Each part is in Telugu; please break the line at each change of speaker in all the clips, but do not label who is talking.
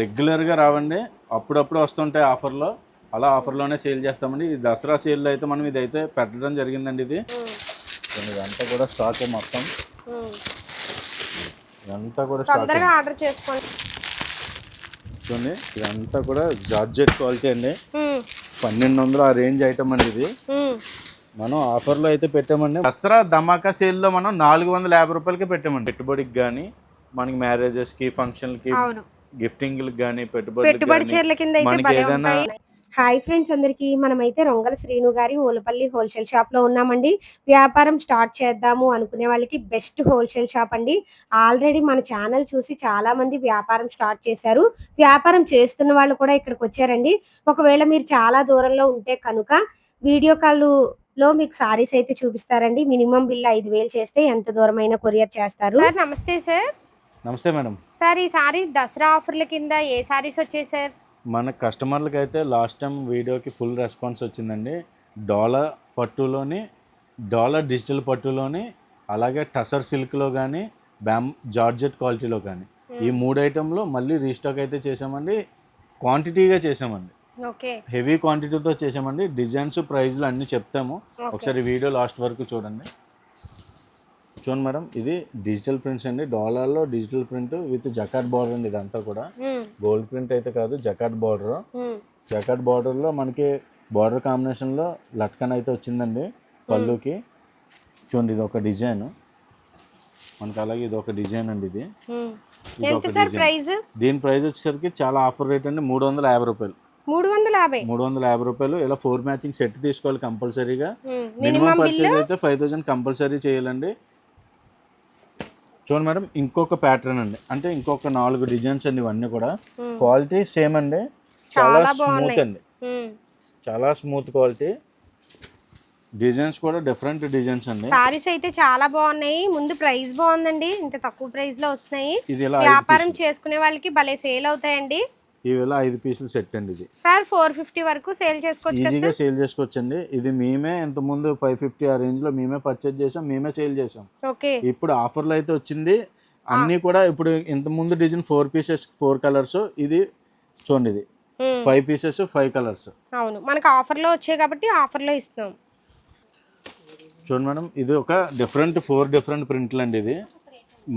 రెగ్యులర్గా రావండి. అప్పుడప్పుడు వస్తుంటాయి ఆఫర్లో. అలా ఆఫర్లోనే సేల్ చేస్తామండి. ఈ దసరా సేల్లో అయితే మనం ఇదైతే పెట్టడం జరిగిందండి ఇది. ఇదంతా కూడా స్టాక్ మొత్తం. ఇదంతా కూడా స్టాక్
ఆర్డర్ చేసుకోండి.
చూడండి ఇదంతా కూడా జార్జెట్ క్వాలిటీ అండి. పన్నెండు వందలు ఆ రేంజ్ ఐటమ్ అండి ఇది. మనం ఆఫర్లో అయితే పెట్టామండి. దసరా ధమాకా సేల్లో మనం నాలుగు వందల యాభై రూపాయలకి పెట్టామండి. పెట్టుబడికి కానీ మనకి మ్యారేజెస్కి ఫంక్షన్లకి
అవును.
గిఫ్టింగ్లకు కానీ
పెట్టుబడి
పెట్టుబడి
చీరల కింద అయితే
ఏదైనా
హాయ్ ఫ్రెండ్స్ అందరికి మనమైతే రొంగల శ్రీను గారి ఓలపల్లి హోల్సేల్ షాప్లో ఉన్నామండి. వ్యాపారం స్టార్ట్ చేద్దాము అనుకునే వాళ్ళకి బెస్ట్ హోల్సేల్ షాప్ అండి. ఆల్రెడీ మన ఛానల్ చూసి చాలా మంది వ్యాపారం స్టార్ట్ చేశారు. వ్యాపారం చేస్తున్న వాళ్ళు కూడా ఇక్కడికి వచ్చారండి. ఒకవేళ మీరు చాలా దూరంలో ఉంటే కనుక వీడియో కాల్లో మీకు సారీస్ అయితే చూపిస్తారండి. మినిమం బిల్ ఐదు వేలు చేస్తే ఎంత దూరమైనా కొరియర్ చేస్తారు? సార్ నమస్తే సార్.
నమస్తే మేడం.
సార్ ఈ సారీ దసరా ఆఫర్ల కింద ఏ సారీస్ వచ్చాయి సార్?
మన కస్టమర్లకి అయితే లాస్ట్ టైం వీడియోకి ఫుల్ రెస్పాన్స్ వచ్చిందండి. డాలర్ పట్టులోని డాలర్ డిజిటల్ పట్టులోని అలాగే టసర్ సిల్క్లో కానీ బ్యామ్ జార్జెట్ క్వాలిటీలో కానీ ఈ మూడు ఐటెంలో మళ్ళీ రీస్టాక్ అయితే చేసామండి క్వాంటిటీగా చేసామండి
ఓకే.
హెవీ క్వాంటిటీతో చేసామండి డిజైన్స్ ప్రైజ్లు అన్నీ చెప్తాము. ఒకసారి వీడియో లాస్ట్ వరకు చూడండి. చూడండి మేడం ఇది డిజిటల్ ప్రింట్స్ అండి. డాలర్లో digital print with jacquard border అండి ఇదంతా కూడా. గోల్డ్ ప్రింట్ అయితే కాదు జకాట్ బార్డర్ జకాట్ బార్డర్లో మనకి బార్డర్ కాంబినేషన్లో లట్కన్ అయితే వచ్చిందండి పళ్ళుకి. చూడండి ఇది ఒక డిజైన్ మనకి అలాగే ఇది ఒక డిజైన్ అండి ఇది.
ప్రైస్
దీని ప్రైస్ వచ్చేసరికి చాలా ఆఫర్ రేట్ అండి మూడు వందల యాభై రూపాయలు.
మూడు వందల యాభై?
మూడు వందల యాభై రూపాయలు. ఇలా ఫోర్ మ్యాచింగ్ సెట్ తీసుకోవాలి కంపల్సరీగా. మినిమం పర్చేజ్ అయితే ఫైవ్ థౌసండ్ కంపల్సరీ చేయాలండి. చూడండి మేడం ఇంకొక ప్యాటర్న్ అండి. అంటే ఇంకొక నాలుగు డిజైన్స్ అండి ఇవన్నీ కూడా. క్వాలిటీ సేమ్ అండి. చాలా స్మూత్. అండి. చాలా స్మూత్ క్వాలిటీ డిజైన్స్ కూడా డిఫరెంట్ డిజైన్స్ అండి.
సారీస్ అయితే చాలా బాగున్నాయి. ముందు ప్రైస్ బాగుందండి. ఇంత తక్కువ ప్రైస్లో వస్తున్నాయి. వ్యాపారం చేసుకునే వాళ్ళకి భలే సేల్ అవుతాయండి.
ఇవి ఇలా ఐదు పీసులు సెట్ అండి ఇది.
సార్ ఫోర్ ఫిఫ్టీ వరకు సేల్ చేసుకోవచ్చు
ఈజీగా సేల్ చేసుకోవచ్చండి. ఇది మేమే ఇంతకుముందు ఫైవ్ ఫిఫ్టీ ఆ రేంజ్లో మేమే పర్చేజ్ చేసాం మేమే సేల్ చేసాం.
ఓకే.
ఇప్పుడు ఆఫర్లో అయితే వచ్చింది. అన్నీ కూడా ఇప్పుడు ఇంత ముందు design four pieces four colours ఇది చూడండి ఇది. ఫైవ్ పీసెస్ ఫైవ్ కలర్స్
అవును. మనకు ఆఫర్లో వచ్చాయి కాబట్టి ఆఫర్లో ఇస్తున్నాం.
చూడండి మేడం ఇది ఒక డిఫరెంట్ ఫోర్ డిఫరెంట్ ప్రింట్లు అండి ఇది.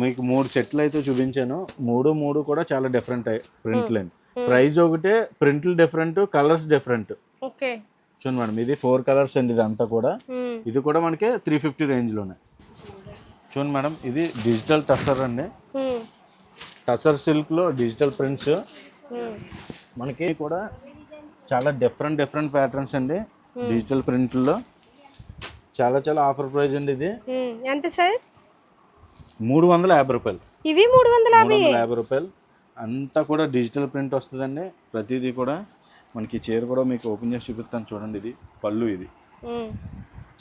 మీకు మూడు సెట్లు అయితే చూపించాను. మూడు మూడు కూడా చాలా డిఫరెంట్ ప్రింట్లు అండి ప్రైస్ ఒకటే ప్రింట్లు డిఫరెంట్ కలర్స్ డిఫరెంట్
ఓకే.
చూడండి మేడం ఇది ఫోర్ కలర్స్ అండి ఇది అంతా కూడా ఇది కూడా మనకి త్రీ ఫిఫ్టీ రేంజ్లోనే. చూడండి మేడం ఇది డిజిటల్ టసర్ అండి. టసర్ సిల్క్లో డిజిటల్ ప్రింట్స్ మనకి కూడా చాలా డిఫరెంట్ డిఫరెంట్ ప్యాటర్న్స్ అండి డిజిటల్ ప్రింట్లో చాలా చాలా ఆఫర్ ప్రైస్ అండి ఇది.
ఎంత సార్?
మూడు వందల యాభై రూపాయలు.
ఇవి మూడు వందల
యాభై రూపాయలు. అంతా కూడా డిజిటల్ ప్రింట్ వస్తుందండి. ప్రతిదీ కూడా మనకి చీర కూడా మీకు ఓపెన్ చేసి చూపిస్తాను చూడండి ఇది. పళ్ళు ఇది.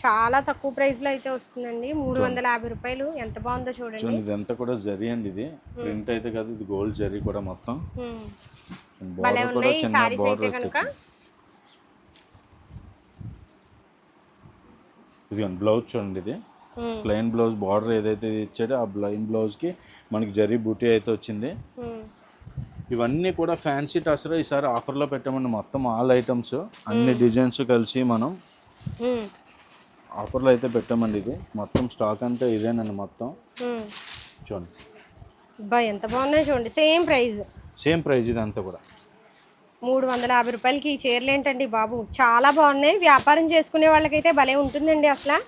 చాలా తక్కువ ప్రైస్లో అయితే వస్తుందండి. మూడు వందల యాభై రూపాయలు. ఎంత బాగుందో చూడండి.
చూడండి ఇదంతా కూడా జరీ అండి ఇది. ప్రింట్ అయితే కాదు ఇది గోల్డ్ జరీ కూడా మొత్తం. బార్డర్ కూడా చిన్న బార్డర్ ఇది బ్లౌజ్ చూడండి ఇది. ప్లెయిన్ బ్లౌజ్ బార్డర్ ఏదైతే ఇచ్చాడో ఆ ప్లెయిన్ బ్లౌజ్కి మనకి జరీ బూటీ అయితే వచ్చింది. ఇవన్నీ కూడా ఫ్యాన్సీ టసర్ ఈసారి ఆఫర్లో పెట్టామండి. మొత్తం ఆల్ ఐటమ్స్ అన్ని డిజైన్స్ కలిసి మనం. ఆఫర్లో అయితే పెట్టామండి ఇది. మొత్తం స్టాక్ అంతా ఇదేనండి మొత్తం. చూడండి.
అబ్బా ఎంత బాగున్నాయి చూడండి. సేమ్ ప్రైస్
సేమ్ ప్రైస్ ఇది అంతా కూడా.
మూడు వందల యాభై రూపాయలకి ఈ చీరలు ఏంటండి బాబు? చాలా బాగున్నాయి. వ్యాపారం చేసుకునే వాళ్ళకైతే భలే ఉంటుందండి అసలు.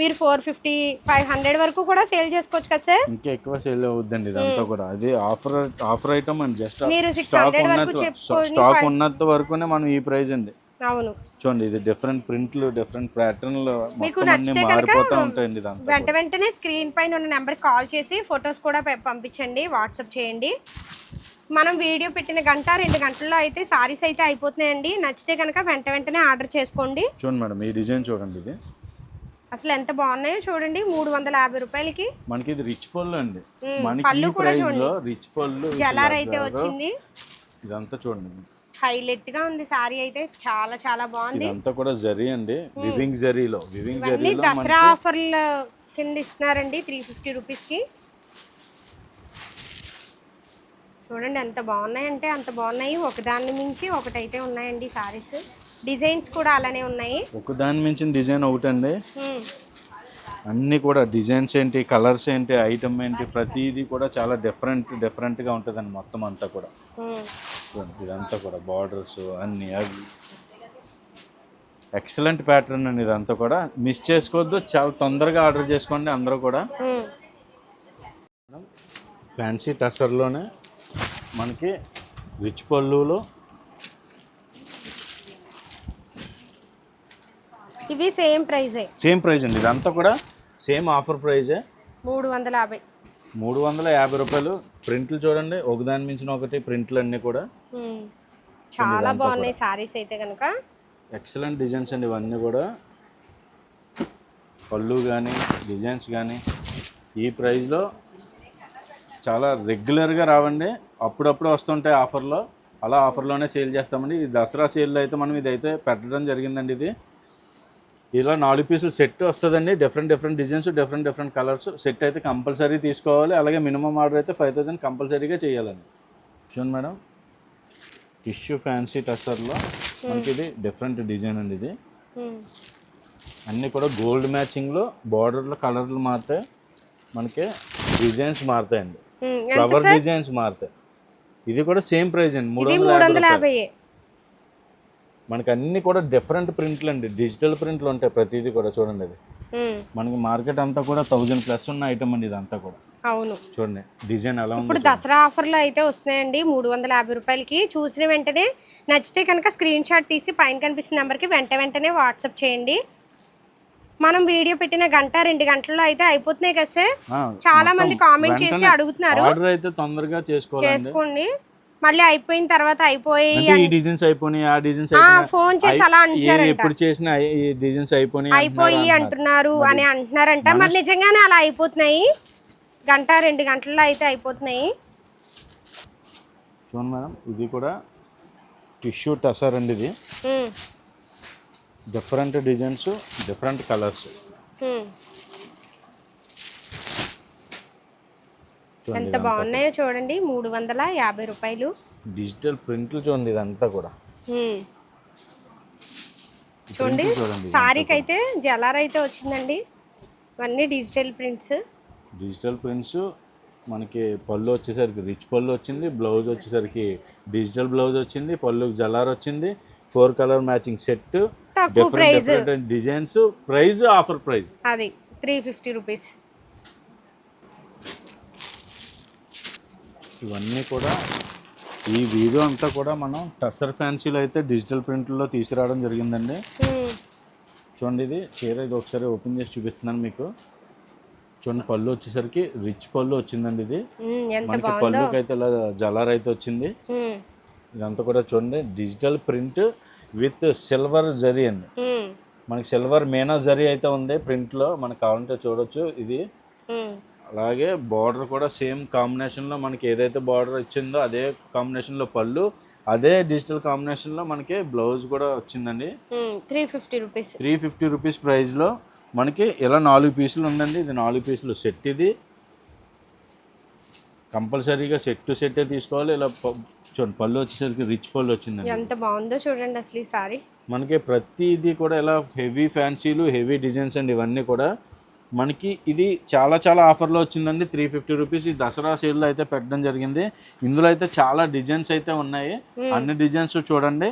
మీరు ఫోర్ ఫిఫ్టీ ఫైవ్ హండ్రెడ్ వరకు కూడా సేల్ చేసుకోవచ్చు కదా సార్?
ఇంకా ఎక్కువ సేల్ అవుద్దండి ఇదంతా కూడా. అది ఆఫర్ ఆఫర్ ఐటమ్ అండి జస్ట్
మీరు సిక్స్ హండ్రెడ్ వరకు
స్టాక్ ఉన్నంత వరకునే మనం ఈ ప్రైస్ అండి.
అవును.
చూడండి ఇది డిఫరెంట్ ప్రింట్లు డిఫరెంట్ ప్యాటర్న్లు
మీకు నచ్చితే కనుక
మారిపోతూ ఉంటాయండి
వెంట వెంటనే స్క్రీన్ పైన ఉన్న నెంబర్కి కాల్ చేసి ఫొటోస్ కూడా పంపించండి వాట్సాప్ చేయండి. మనం వీడియో పెట్టిన గంట రెండు గంటల్లో అయితే సారీస్ అయితే అయిపోతున్నాయండి. నచ్చితే కనుక వెంట వెంటనే ఆర్డర్ చేసుకోండి.
చూడండి మేడం ఈ డిజైన్ చూడండి ఇది.
అసలు ఎంత బాగున్నాయో చూడండి మూడు వందల యాభై రూపాయలకి.
మనకి ఇది రిచ్ పళ్ళు అండి.
పళ్ళు కూడా
లో రిచ్ పళ్ళు
జలార్ అయితే వచ్చింది.
ఇదంతా చూడండి.
హైలైట్గా ఉంది సారీ అయితే చాలా చాలా బాగుంది.
ఇదంతా కూడా జరీ అండి. వివింగ్ జరీలో వివింగ్ జరీలో
దసరా ఆఫర్ల కింద ఇస్తున్నారండి త్రీ ఫిఫ్టీ రూపీస్కి చూడండి ఎంత బాగున్నాయంటే అంత బాగున్నాయి. ఒకదాన్ని మించి ఒకటైతే ఉన్నాయండి సారీస్ డిజైన్స్ కూడా అలానే ఉన్నాయి.
ఒక దాని మించిన డిజైన్ ఒకటండి. అన్నీ కూడా డిజైన్స్ ఏంటి కలర్స్ ఏంటి ఐటమ్ ఏంటి ప్రతిదీ కూడా చాలా డిఫరెంట్ డిఫరెంట్గా ఉంటుందండి మొత్తం అంతా కూడా. ఇదంతా కూడా బార్డర్స్ అన్నీ అవి. ఎక్సలెంట్ ప్యాటర్న్ అండి ఇదంతా కూడా. మిస్ చేసుకోవద్దు చాలా తొందరగా ఆర్డర్ చేసుకోండి అందరూ కూడా. ఫ్యాన్సీ టసర్లోనే మనకి రిచ్ పళ్ళులో
ఇవి సేమ్ ప్రైజే.
సేమ్ ప్రైస్ అండి. ఇదంతా కూడా సేమ్ ఆఫర్ ప్రైజే.
మూడు వందల యాభై.
మూడు వందల యాభై రూపాయలు. ప్రింట్లు చూడండి ఒకదాని మించిన ఒకటి ప్రింట్లు అన్నీ కూడా.
చాలా బాగున్నాయి సారీస్ అయితే కనుక
ఎక్సలెంట్ డిజైన్స్ అండి ఇవన్నీ కూడా. పళ్ళు కానీ డిజైన్స్ కానీ ఈ ప్రైస్లో చాలా రెగ్యులర్గా రావండి. అప్పుడప్పుడు వస్తుంటాయి ఆఫర్లో. అలా ఆఫర్లోనే సేల్ చేస్తామండి. ఈ దసరా సేల్లో అయితే మనం ఇదైతే పెట్టడం జరిగిందండి ఇది. ఇలా నాలుగు పీసులు సెట్ వస్తుందండి. Different different designs different different colours set అయితే కంపల్సరీ తీసుకోవాలి. అలాగే మినిమం ఆర్డర్ అయితే ఫైవ్ థౌసండ్ కంపల్సరీగా చేయాలండి. చూడండి మేడం. టిష్యూ ఫ్యాన్సీ టస్సర్లో మనకి ఇది డిఫరెంట్ డిజైన్ అండి ఇది.
ఉమ్.
అన్నీ కూడా గోల్డ్ మ్యాచింగ్లో బార్డర్లో కలర్లు మారుతాయి మనకి డిజైన్స్ మారుతాయండి. ఫ్లవర్ డిజైన్స్ మారుతాయి. ఇది కూడా సేమ్ ప్రైస్ అండి. మూడు వందల. యాభై మనకి అన్ని కూడా డిఫరెంట్ ప్రింట్లు అండి డిజిటల్ ప్రింట్లు ఉంటాయి ప్రతిదీ కూడా చూడండి
ఉమ్.
మనకి మార్కెట్ అంతా కూడా థౌజండ్ ప్లస్ ఉన్న ఐటమ్ అండి ఇదంతా కూడా.
అవును.
చూడండి డిజైన్ ఎలా ఉంది
ఇప్పుడు దసరా ఆఫర్లో అయితే వస్తున్నాయండి. మూడు వందల యాభై రూపాయలకి చూసిన వెంటనే నచ్చితే కనుక స్క్రీన్ షాట్ తీసి పైన కనిపిస్తున్న నెంబర్కి వెంట వెంటనే వాట్సాప్ చేయండి. మనం వీడియో పెట్టిన గంట రెండు గంటల్లో అయితే అయిపోతున్నాయి కదా సార్? చాలా మంది కామెంట్ చేసి అడుగుతున్నారు.
ఆర్డర్ అయితే తొందరగా
చేసుకోండి. మళ్ళీ అయిపోయిన తర్వాత అయిపోయి
ఈ డిజైన్స్ అయిపోయినాయి ఆ డిజైన్స్
ఫోన్ చేసి అలా అంటున్నారంట
ఎప్పుడు చేసినా ఈ డిజైన్స్ అయిపోయినాయి
అయిపోయి అంటున్నారు. అని అంటున్నారంట. మరి నిజంగానే అలా అయిపోతున్నాయి? గంట రెండు గంటల్లో అయితే అయిపోతున్నాయి.
చూడండి మేడం ఇది కూడా టిష్యూ టసర్ అండి ఇది. Different designs different colours.
ఎంత బాగున్నాయో చూడండి. మూడు వందల యాభై రూపాయలు.
డిజిటల్ ప్రింట్లు చూడండి ఇదంతా కూడా.
చూడండి సారీకి అయితే జలార్ అయితే వచ్చిందండి. ఇవన్నీ డిజిటల్ ప్రింట్స్.
డిజిటల్ ప్రింట్స్ మనకి పళ్ళు వచ్చేసరికి రిచ్ పళ్ళు వచ్చింది బ్లౌజ్ వచ్చేసరికి డిజిటల్ బ్లౌజ్ వచ్చింది పళ్ళు జలార్ వచ్చింది four colour matching set different designs price offer price
అది త్రీ ఫిఫ్టీ రూపీస్.
ఇవన్నీ కూడా ఈ వీడియో అంతా కూడా మనం టసర్ ఫ్యాన్సీలో అయితే డిజిటల్ ప్రింట్లో తీసుకురావడం జరిగిందండి. చూడండి ఇది చీర ఇది ఒకసారి ఓపెన్ చేసి చూపిస్తున్నాను మీకు. చూడండి పళ్ళు వచ్చేసరికి రిచ్ పళ్ళు వచ్చిందండి ఇది. మనకి పళ్ళుకి అయితే ఇలా జలార్ అయితే వచ్చింది ఇదంతా కూడా చూడండి digital print with silver zari అండి. మనకి సిల్వర్ మేనా జరీ అయితే ఉంది ప్రింట్లో. మనకు కావాలంటే చూడొచ్చు. ఇది. అలాగే బార్డర్ కూడా సేమ్ కాంబినేషన్లో మనకి ఏదైతే బార్డర్ ఇచ్చిందో అదే కాంబినేషన్లో పళ్ళు అదే డిజిటల్ కాంబినేషన్లో మనకి బ్లౌజ్ కూడా వచ్చిందండి.
Three fifty rupees
three fifty rupees ప్రైస్లో మనకి ఇలా నాలుగు పీసులు ఉందండి. ఇది నాలుగు పీసులు సెట్ ఇది. కంపల్సరీగా సెట్ టు సెట్టే తీసుకోవాలి. ఇలా చూడండి పళ్ళు వచ్చేసరికి రిచ్ పళ్ళు వచ్చిందండి.
ఎంత బాగుందో చూడండి అసలు ఈ సారీ.
మనకి ప్రతిదీ కూడా ఇలా హెవీ ఫ్యాన్సీలు హెవీ డిజైన్స్ అండి ఇవన్నీ కూడా. మనకి ఇది చాలా చాలా ఆఫర్లో వచ్చిందండి. Three fifty rupees. ఈ దసరా సేల్లో అయితే పెట్టడం జరిగింది. ఇందులో అయితే చాలా డిజైన్స్ అయితే ఉన్నాయి. అన్ని డిజైన్స్ చూడండి.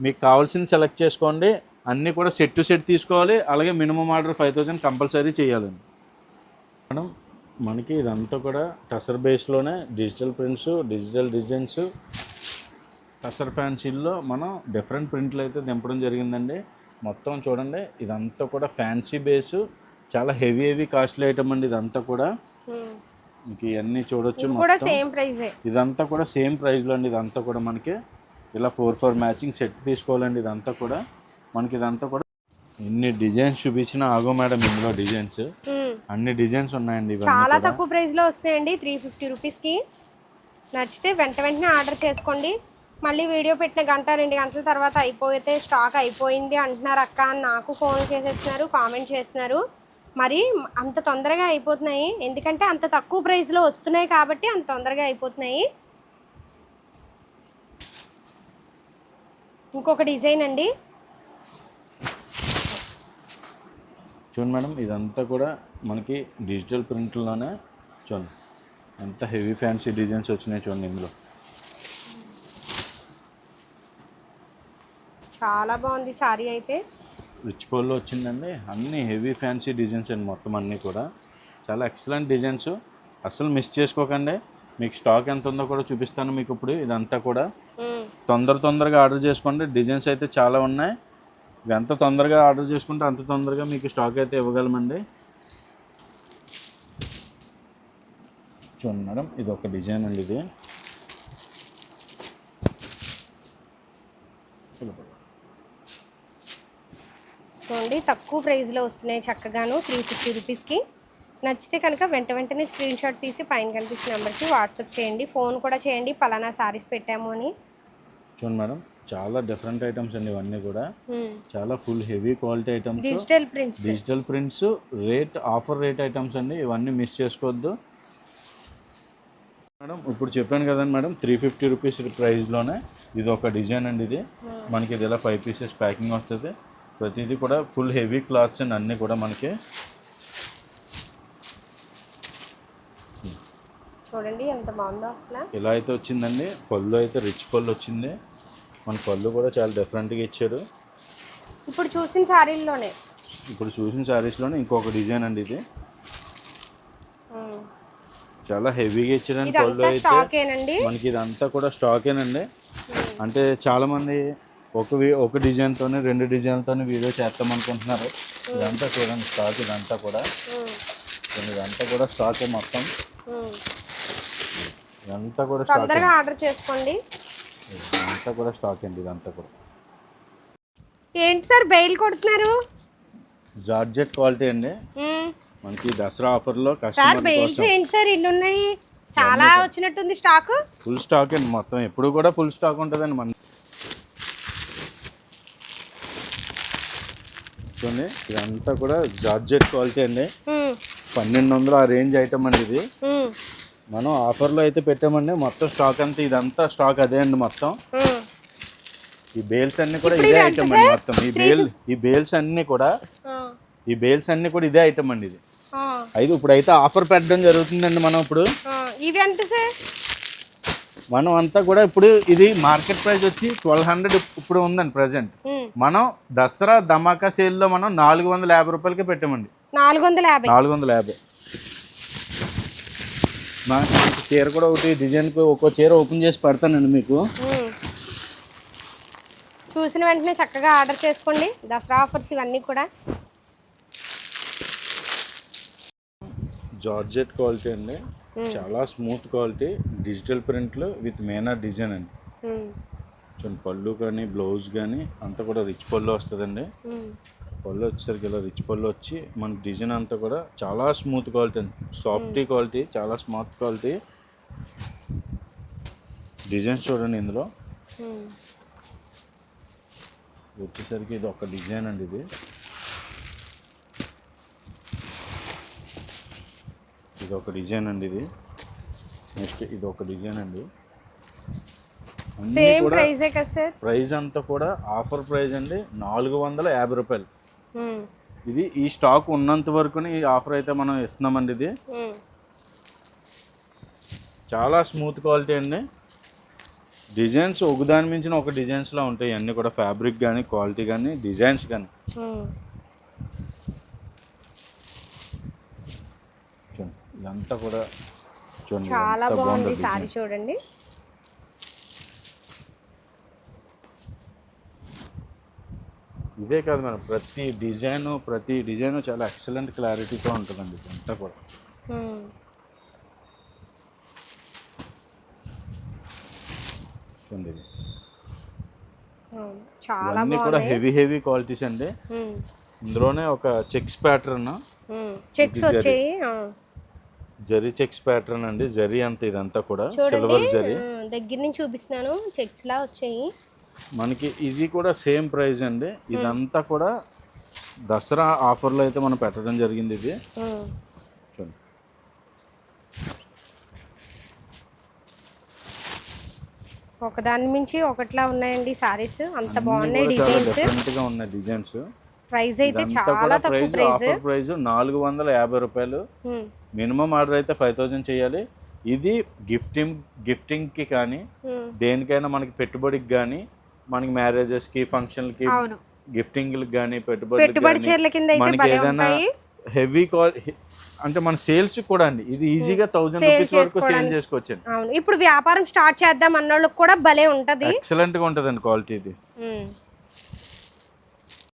మీకు కావాల్సింది సెలెక్ట్ చేసుకోండి. అన్నీ కూడా సెట్ టు సెట్ తీసుకోవాలి. అలాగే minimum order five thousand compulsory చేయాలండి. మేడం మనకి ఇదంతా కూడా tussar బేస్లోనే digital prints digital designs. Tussar ఫ్యాన్సీల్లో మనం డిఫరెంట్ ప్రింట్లు అయితే దింపడం జరిగిందండి. మొత్తం చూడండి. ఇదంతా కూడా ఫ్యాన్సీ బేసు. చాలా హెవీ హెవీ కాస్ట్లీ ఐటమ్ అండి ఇదంతా కూడా. మీకు ఇవన్నీ చూడొచ్చు
కూడా సేమ్ ప్రైజే
ఇదంతా కూడా సేమ్ ప్రైస్లో అండి ఇదంతా కూడా మనకి. ఇలా ఫోర్ ఫోర్ మ్యాచింగ్ సెట్ తీసుకోవాలండి ఇదంతా కూడా. మనకి ఇదంతా కూడా ఎన్ని డిజైన్స్ చూపించినా ఆగో మేడం ఇందులో డిజైన్స్. అన్ని డిజైన్స్ ఉన్నాయండి
చాలా. తక్కువ ప్రైస్లో వస్తాయండి త్రీ ఫిఫ్టీ రూపీస్కి నచ్చితే వెంట వెంటనే ఆర్డర్ చేసుకోండి. మళ్ళీ వీడియో పెట్టిన గంట రెండు గంటల తర్వాత అయిపోతే స్టాక్ అయిపోయింది అంటున్నారు అక్క అని నాకు ఫోన్ చేసేస్తున్నారు కామెంట్ చేస్తున్నారు. మరి అంత తొందరగా అయిపోతున్నాయి. ఎందుకంటే అంత తక్కువ ప్రైస్లో వస్తున్నాయి కాబట్టి అంత తొందరగా అయిపోతున్నాయి. ఇంకొక డిజైన్ అండి.
చూడండి మేడం ఇదంతా కూడా మనకి డిజిటల్ ప్రింట్లోనే చూడండి. ఎంత హెవీ ఫ్యాన్సీ డిజైన్స్ వచ్చినాయి చూడండి ఇందులో.
చాలా బాగుంది సారీ అయితే.
రిచ్ పోల్లో వచ్చిందండి. అన్ని హెవీ ఫ్యాన్సీ డిజైన్స్ అండి మొత్తం అన్నీ కూడా. చాలా ఎక్సలెంట్ డిజైన్స్. అస్సలు మిస్ చేసుకోకండి. మీకు స్టాక్ ఎంత ఉందో కూడా చూపిస్తాను మీకు ఇప్పుడు ఇదంతా కూడా. తొందర తొందరగా ఆర్డర్ చేసుకోండి. డిజైన్స్ అయితే చాలా ఉన్నాయి. ఎంత తొందరగా ఆర్డర్ చేసుకుంటే అంత తొందరగా మీకు స్టాక్ అయితే ఇవ్వగలమండి. చూడండి మేడం ఇది ఒక డిజైన్ అండి ఇది.
చూడండి తక్కువ ప్రైస్లో వస్తున్నాయి చక్కగాను త్రీ ఫిఫ్టీ రూపీస్కి నచ్చితే కనుక వెంట వెంటనే స్క్రీన్ షాట్ తీసి పైన కనిపిస్తున్న నెంబర్కి వాట్సాప్ చేయండి. ఫోన్ కూడా చేయండి. పలానా సారీస్ పెట్టాము అని.
చూడండి మేడం చాలా డిఫరెంట్ ఐటమ్స్ అండి ఇవన్నీ కూడా. చాలా full heavy quality items
digital prints
digital prints rate offer rate items అండి. ఇవన్నీ మిస్ చేసుకోవద్దు. మేడం ఇప్పుడు చెప్పాను కదండి మేడం త్రీ ఫిఫ్టీ రూపీస్ ప్రైస్లోనే ఇది ఒక డిజైన్ అండి ఇది. మనకి ఇది ఇలా ఫైవ్ పీసెస్ ప్యాకింగ్ వస్తుంది. ప్రతిదీ కూడా ఫుల్ హెవీ క్లాత్స్ అండి అన్నీ కూడా మనకి.
చూడండి ఎంత బాగుందో అసలు.
ఇలా అయితే వచ్చిందండి. పళ్ళు అయితే రిచ్ పళ్ళు వచ్చింది. మన పళ్ళు కూడా చాలా డిఫరెంట్గా ఇచ్చాడు.
ఇప్పుడు చూసిన సారీల్లోనే
ఇప్పుడు చూసిన శారీస్లోనే ఇంకొక డిజైన్ అండి ఇది. చాలా హెవీగా ఇచ్చాడండి పళ్ళు అయితే. మనకి ఇదంతా కూడా స్టాకేనండి. అంటే చాలా మంది ఒక ఒక డిజైన్తోనే రెండు డిజైన్తోనే వీడియో చేస్తాం అనుకుంటున్నారు ఇదంతా చూడండి స్టాక్ ఇదంతా కూడా. ఇదంతా కూడా స్టాకే మొత్తం. ఇదంతా కూడా స్టాక్
ఆర్డర్ చేసుకోండి.
ఇదంతా కూడా స్టాక్ అండి ఇదంతా కూడా.
ఏంటి సార్ బెయిల్ కొడుతున్నారు?
జార్జెట్ క్వాలిటీ అండి. మనకి దసరా ఆఫర్లో కస్టమర్ కోసం.
ఏంటి సార్ ఇన్ని ఉన్నాయి చాలా వచ్చినట్టుంది స్టాక్
ఫుల్ స్టాక్ అండి మొత్తం ఎప్పుడు కూడా ఫుల్ స్టాక్ ఉంటుందండి. మన చూడండి ఇదంతా కూడా జార్జెట్ క్వాలిటీ అండి. పన్నెండు వందలు ఆ రేంజ్ ఐటమ్ అండి ఇది. మనం ఆఫర్లో అయితే పెట్టామండి. మొత్తం స్టాక్ అంతా ఇదంతా స్టాక్ అదే అండి మొత్తం. ఈ బేల్స్ అన్ని కూడా ఇదే ఐటమ్ అండి మొత్తం. ఈ బేల్ ఈ బేల్స్ అన్ని కూడా ఈ బేల్స్ అన్ని కూడా ఇదే ఐటమ్ అండి ఇది. అయితే ఇప్పుడు అయితే ఆఫర్ పెట్టడం జరుగుతుందండి మనం ఇప్పుడు.
ఆ. ఇవి ఎంత సార్?
మనం అంతా కూడా ఇప్పుడు ఇది మార్కెట్ ప్రైస్ వచ్చి ట్వెల్వ్ హండ్రెడ్ ఇప్పుడు ఉందండి ప్రజెంట్. మనం దసరా ధమాకా సేల్లో మనం నాలుగు వందల యాభై రూపాయలకి పెట్టామండి.
నాలుగు వందల యాభై.
నాలుగు వందల యాభై. చీర కూడా ఒకటి డిజైన్కి ఒక్కో చీర ఓపెన్ చేసి పెడతానండి మీకు.
చూసిన వెంటనే చక్కగా ఆర్డర్ చేసుకోండి. దసరా ఆఫర్స్ ఇవన్నీ కూడా.
జార్జెట్ క్వాలిటీ అండి. చాలా స్మూత్ క్వాలిటీ డిజిటల్ ప్రింట్లు విత్ మేనా డిజైన్ అండి.
ఉమ్,
చూడండి పళ్ళు కానీ బ్లౌజ్ కానీ అంతా కూడా రిచ్ పళ్ళు వస్తుందండి.
ఉమ్,
పళ్ళు వచ్చేసరికి ఇలా రిచ్ పళ్ళు వచ్చి మనకి డిజైన్ అంతా కూడా చాలా స్మూత్ క్వాలిటీ అండి. సాఫ్టీ క్వాలిటీ చాలా స్మూత్ క్వాలిటీ డిజైన్స్ చూడండి ఇందులో. వచ్చేసరికి ఇది ఒక డిజైన్ అండి ఇది. ఇది ఒక డిజైన్ అండి ఇది. నెక్స్ట్ ఇది ఒక డిజైన్ అండి.
సేమ్ ప్రైజే కదా సార్
ప్రైస్ అంతా కూడా ఆఫర్ ప్రైస్ అండి. నాలుగు వందల యాభై రూపాయలు.
ఉమ్,
ఇది ఈ స్టాక్ ఉన్నంత వరకుని ఈ ఆఫర్ అయితే మనం ఇస్తున్నామండి ఇది.
ఉమ్.
చాలా స్మూత్ క్వాలిటీ అండి. డిజైన్స్ ఒకదాని మించిన ఒక డిజైన్స్లో ఉంటాయి. అన్నీ కూడా ఫ్యాబ్రిక్ కానీ క్వాలిటీ కానీ డిజైన్స్ కానీ
ఉమ్.
చూడండి ఇదంతా కూడా చూడండి
చాలా బాగుంది సారీ. చూడండి
ఇదే కాదు మేడం ప్రతి డిజైన్ ప్రతి డిజైన్ చాలా ఎక్సలెంట్ క్లారిటీతో ఉంటుందండి ఇదంతా కూడా. చూడండి.
చాలా
కూడా హెవీ హెవీ క్వాలిటీస్ అండి ఇందులోనే ఒక చెక్స్ ప్యాటర్న్.
చెక్స్. వచ్చాయి.
జరీ చెక్స్ ప్యాటర్న్ అండి. జరీ అంత ఇదంతా కూడా. సిల్వర్ జరీ.
దగ్గర నుంచి చూపిస్తున్నాను. చెక్స్ లా వచ్చాయి.
మనకి ఇది కూడా సేమ్ ప్రైస్ అండి. ఇదంతా కూడా దసరా ఆఫర్లో అయితే మనం పెట్టడం జరిగింది ఇది.
ఒకదాని మించి ఒకట్లా ఉన్నాయండి సారీస్. అంత బాగున్నాయి డిజైన్స్.
డిఫరెంట్గా ఉన్నాయి డిజైన్స్.
ప్రైస్ అయితే చాలా తక్కువ
ప్రైస్
ప్రైస్.
నాలుగు వందల యాభై రూపాయలు. మినిమం ఆర్డర్ అయితే ఫైవ్ థౌజండ్ చేయాలి. ఇది గిఫ్టింగ్ గిఫ్టింగ్కి కానీ దేనికైనా మనకి పెట్టుబడికి కానీ మనకి మ్యారేజెస్కి ఫంక్షన్లకి గిఫ్టింగ్లకి కానీ పెట్టుబడి మనకి ఏదైనా హెవీ కాల్ అంటే మన సేల్స్ కూడా అండి. ఇది ఈజీగా థౌజండ్
Sale
రూపీస్ వరకు సేల్. చేసుకోవచ్చు
అవును. ఇప్పుడు వ్యాపారం స్టార్ట్ చేద్దాం అన్నోళ్ళకి కూడా భలే ఉంటది.
ఎక్సలెంట్గా ఉంటుందండి క్వాలిటీ ఇది.